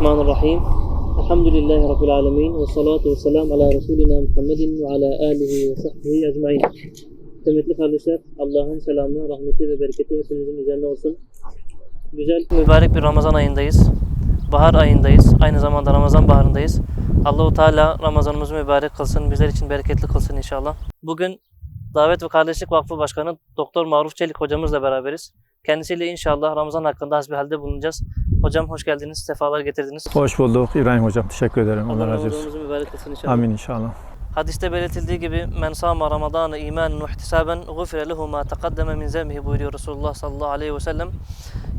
Bismillahirrahmanirrahim. Elhamdülillahi Rabbil alemin. Ve salatu ve selam ala Resulina Muhammedin ve ala alihi ve sahbihi ecmain. Kıymetli kardeşler, Allah'ın selamı, rahmeti ve bereketi hepinizin üzerine olsun. Güzel, mübarek bir Ramazan ayındayız. Bahar ayındayız. Aynı zamanda Ramazan baharındayız. Allahu Teala Ramazanımızı mübarek kılsın, bizler için bereketli kılsın inşallah. Bugün Davet ve Kardeşlik Vakfı Başkanı Doktor Maruf Çelik hocamızla beraberiz. Kendisiyle inşallah Ramazan hakkında hasbihalde bulunacağız. Hocam hoş geldiniz, sefalar getirdiniz. Hoş bulduk İbrahim Hocam. Teşekkür ederim. Allah Allah razı olsun. Mübarek kılsın inşallah. Amin inşallah. Hadiste belirtildiği gibi men sama Ramazan'ı imanen ve ihtisaben gufire lehu ma taqaddeme min zemmihi buyuruyor Resulullah sallallahu aleyhi ve sellem.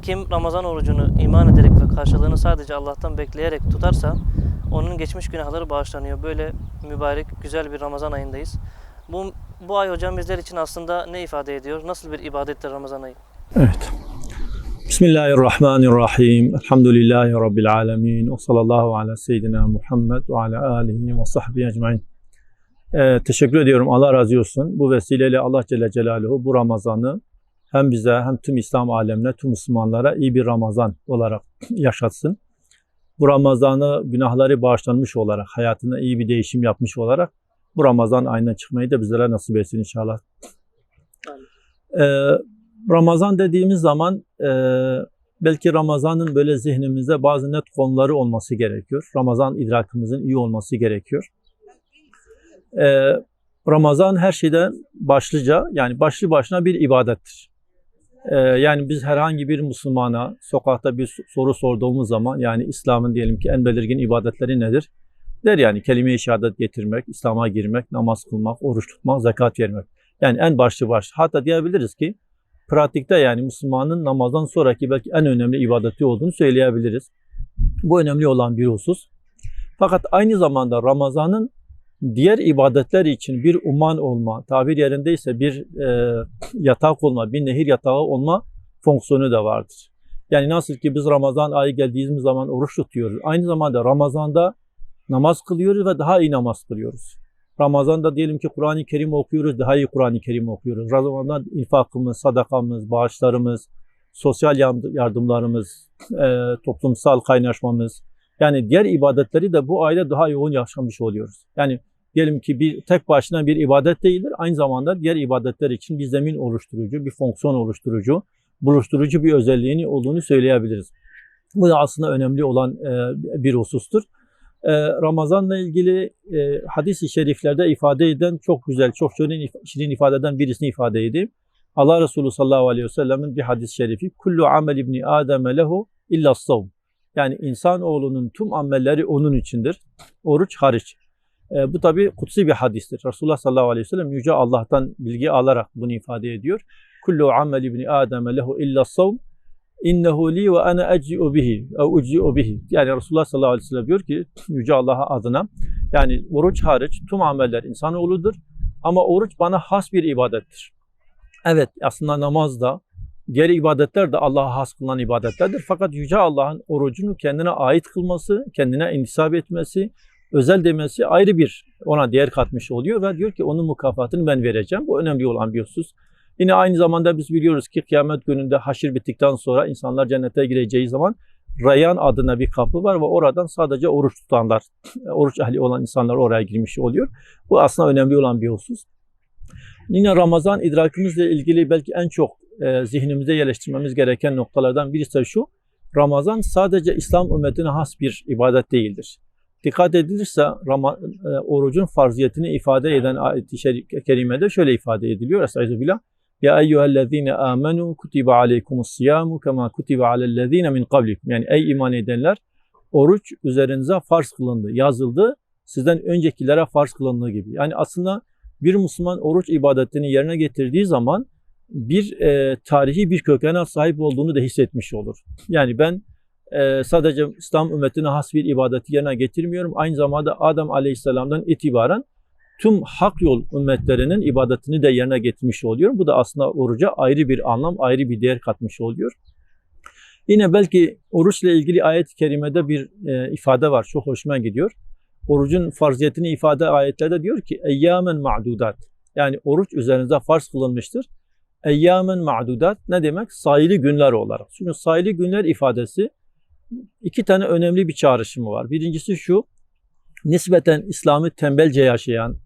Kim Ramazan orucunu iman ederek ve karşılığını sadece Allah'tan bekleyerek tutarsa onun geçmiş günahları bağışlanıyor. Böyle mübarek, güzel bir Ramazan ayındayız. Bu, bu ay hocam bizler için aslında ne ifade ediyor? Nasıl bir ibadettir Ramazan ayı? Evet. Bismillahirrahmanirrahim. Elhamdülillahi Rabbil alemin. Ve sallallahu ala seyyidina Muhammed ve ala alihi ve sahbihi ecmain. Ee, teşekkür ediyorum. Allah razı olsun. Bu vesileyle Allah Celle Celaluhu bu Ramazan'ı hem bize hem tüm İslam alemine, tüm Müslümanlara iyi bir Ramazan olarak yaşatsın. Bu Ramazan'ı günahları bağışlanmış olarak, hayatına iyi bir değişim yapmış olarak bu Ramazan ayına çıkmayı da bizlere nasip etsin inşallah. Ee, Ramazan dediğimiz zaman e, belki Ramazan'ın böyle zihnimizde bazı net konuları olması gerekiyor. Ramazan idrakımızın iyi olması gerekiyor. Ee, Ramazan her şeyden başlıca yani başlı başına bir ibadettir. Ee, yani biz herhangi bir Müslümana sokakta bir soru sorduğumuz zaman yani İslam'ın diyelim ki en belirgin ibadetleri nedir? Der yani kelime-i şehadet getirmek, İslam'a girmek, namaz kılmak, oruç tutmak, zekat vermek. Yani en başlı baş. Hatta diyebiliriz ki pratikte yani Müslümanın namazdan sonraki belki en önemli ibadeti olduğunu söyleyebiliriz. Bu önemli olan bir husus. Fakat aynı zamanda Ramazan'ın diğer ibadetler için bir uman olma, tabir yerindeyse bir e, yatak olma, bir nehir yatağı olma fonksiyonu da vardır. Yani nasıl ki biz Ramazan ayı geldiğimiz zaman oruç tutuyoruz. Aynı zamanda Ramazan'da namaz kılıyoruz ve daha iyi namaz kılıyoruz. Ramazan'da diyelim ki Kur'an-ı Kerim okuyoruz, daha iyi Kur'an-ı Kerim okuyoruz. Ramazan'da infakımız, sadakamız, bağışlarımız, sosyal yardımlarımız, e, toplumsal kaynaşmamız, yani diğer ibadetleri de bu ayda daha yoğun yaşamış oluyoruz. Yani diyelim ki bir tek başına bir ibadet değildir, aynı zamanda diğer ibadetler için bir zemin oluşturucu, bir fonksiyon oluşturucu, buluşturucu bir özelliğini olduğunu söyleyebiliriz. Bu da aslında önemli olan e, bir husustur. Ramazan'la ilgili e, hadis-i şeriflerde ifade eden çok güzel, çok şirin, şirin ifadeden birisini ifade edeyim. Allah Resulü sallallahu aleyhi ve sellem'in bir hadis-i şerifi kullu amel ibni ademe lehu illa savm. Yani insan oğlunun tüm amelleri onun içindir. Oruç hariç. E, bu tabi kutsi bir hadistir. Resulullah sallallahu aleyhi ve sellem yüce Allah'tan bilgi alarak bunu ifade ediyor. Kullu amel ibni ademe lehu illa savm innehu li ve ana eczi'u bihi ev uczi'u bihi. Yani Resulullah sallallahu aleyhi ve sellem diyor ki Yüce Allah adına yani oruç hariç tüm ameller insanoğludur ama oruç bana has bir ibadettir. Evet aslında namaz da diğer ibadetler de Allah'a has kılınan ibadetlerdir. Fakat Yüce Allah'ın orucunu kendine ait kılması, kendine intisap etmesi, özel demesi ayrı bir ona değer katmış oluyor ve diyor ki onun mukafatını ben vereceğim. Bu önemli olan bir husus. Yine aynı zamanda biz biliyoruz ki kıyamet gününde haşir bittikten sonra insanlar cennete gireceği zaman Rayyan adına bir kapı var ve oradan sadece oruç tutanlar, oruç ehli olan insanlar oraya girmiş oluyor. Bu aslında önemli olan bir husus. Yine Ramazan idrakimizle ilgili belki en çok e, zihnimize yerleştirmemiz gereken noktalardan birisi de şu. Ramazan sadece İslam ümmetine has bir ibadet değildir. Dikkat edilirse Rama, e, orucun farziyetini ifade eden ayet-i kerimede şöyle ifade ediliyor. Estağfirullah. Ya eyyühellezine amenu kutibe aleykumus siyamu kema kutibe alellezine min qablikum. Yani ey iman edenler oruç üzerinize farz kılındı, yazıldı. Sizden öncekilere farz kılındığı gibi. Yani aslında bir Müslüman oruç ibadetini yerine getirdiği zaman bir e, tarihi bir kökene sahip olduğunu da hissetmiş olur. Yani ben e, sadece İslam ümmetine has bir ibadeti yerine getirmiyorum. Aynı zamanda Adem Aleyhisselam'dan itibaren tüm hak yol ümmetlerinin ibadetini de yerine getirmiş oluyor. Bu da aslında oruca ayrı bir anlam, ayrı bir değer katmış oluyor. Yine belki oruçla ilgili ayet-i kerimede bir e, ifade var. Çok hoşuma gidiyor. Orucun farziyetini ifade ayetlerde diyor ki eyyamen ma'dudat. Yani oruç üzerinize farz kılınmıştır. Eyyamen ma'dudat ne demek? Sayılı günler olarak. Çünkü sayılı günler ifadesi iki tane önemli bir çağrışımı var. Birincisi şu, nispeten İslam'ı tembelce yaşayan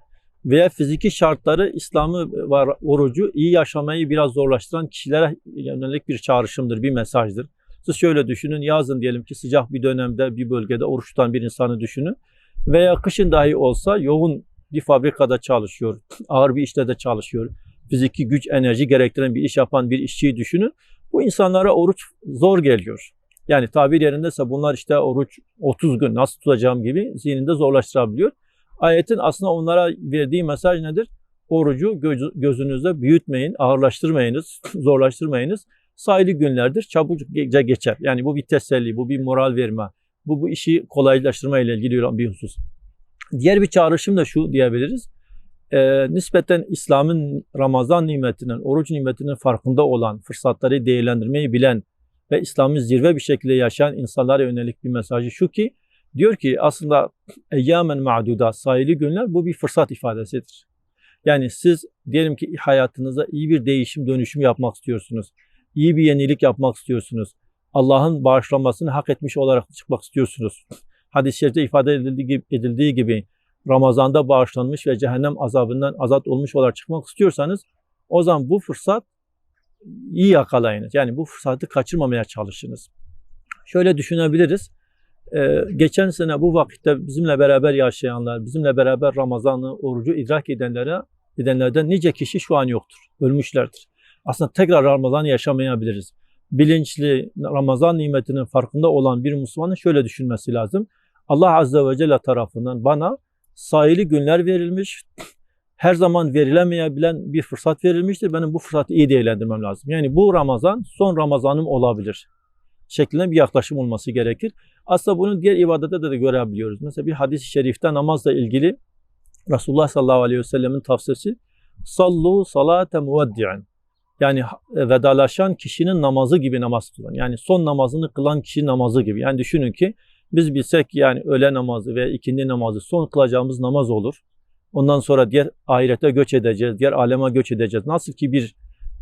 veya fiziki şartları İslam'ı var orucu iyi yaşamayı biraz zorlaştıran kişilere yönelik bir çağrışımdır, bir mesajdır. Siz şöyle düşünün, yazın diyelim ki sıcak bir dönemde bir bölgede oruç tutan bir insanı düşünün veya kışın dahi olsa yoğun bir fabrikada çalışıyor, ağır bir işte de çalışıyor, fiziki güç, enerji gerektiren bir iş yapan bir işçiyi düşünün. Bu insanlara oruç zor geliyor. Yani tabir yerindeyse bunlar işte oruç 30 gün nasıl tutacağım gibi zihninde zorlaştırabiliyor. Ayetin aslında onlara verdiği mesaj nedir? Orucu göz- gözünüzde büyütmeyin, ağırlaştırmayınız, zorlaştırmayınız. Sayılı günlerdir, çabukça geçer. Yani bu bir teselli, bu bir moral verme, bu bu işi kolaylaştırma ile ilgili olan bir husus. Diğer bir çağrışım da şu diyebiliriz. Ee, nispeten İslam'ın Ramazan nimetinin, oruç nimetinin farkında olan, fırsatları değerlendirmeyi bilen ve İslam'ı zirve bir şekilde yaşayan insanlara yönelik bir mesajı şu ki, diyor ki aslında eyyamen ma'duda sayılı günler bu bir fırsat ifadesidir. Yani siz diyelim ki hayatınızda iyi bir değişim, dönüşüm yapmak istiyorsunuz. iyi bir yenilik yapmak istiyorsunuz. Allah'ın bağışlanmasını hak etmiş olarak çıkmak istiyorsunuz. Hadis-i şerifte ifade edildiği gibi, edildiği gibi Ramazan'da bağışlanmış ve cehennem azabından azat olmuş olarak çıkmak istiyorsanız o zaman bu fırsat iyi yakalayınız. Yani bu fırsatı kaçırmamaya çalışınız. Şöyle düşünebiliriz. Ee, geçen sene bu vakitte bizimle beraber yaşayanlar, bizimle beraber Ramazan'ı, orucu idrak edenlere, edenlerden nice kişi şu an yoktur. Ölmüşlerdir. Aslında tekrar Ramazan'ı yaşamayabiliriz. Bilinçli Ramazan nimetinin farkında olan bir Müslümanın şöyle düşünmesi lazım. Allah Azze ve Celle tarafından bana sayılı günler verilmiş, her zaman verilemeyebilen bir fırsat verilmiştir. Benim bu fırsatı iyi değerlendirmem lazım. Yani bu Ramazan son Ramazanım olabilir şeklinde bir yaklaşım olması gerekir. Aslında bunu diğer ibadette de, de görebiliyoruz. Mesela bir hadis-i şerifte namazla ilgili Resulullah sallallahu aleyhi ve sellemin tavsiyesi sallu salate muveddi'an yani vedalaşan kişinin namazı gibi namaz kılan. Yani son namazını kılan kişi namazı gibi. Yani düşünün ki biz bilsek yani öğle namazı ve ikindi namazı son kılacağımız namaz olur. Ondan sonra diğer ahirete göç edeceğiz, diğer aleme göç edeceğiz. Nasıl ki bir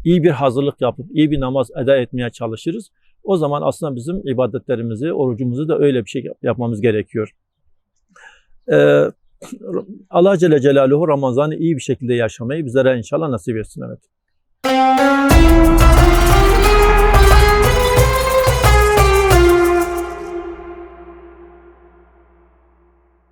iyi bir hazırlık yapıp iyi bir namaz eda etmeye çalışırız. O zaman aslında bizim ibadetlerimizi, orucumuzu da öyle bir şey yapmamız gerekiyor. Ee, Allah Celle Celaluhu Ramazan'ı iyi bir şekilde yaşamayı bizlere inşallah nasip etsin. Evet.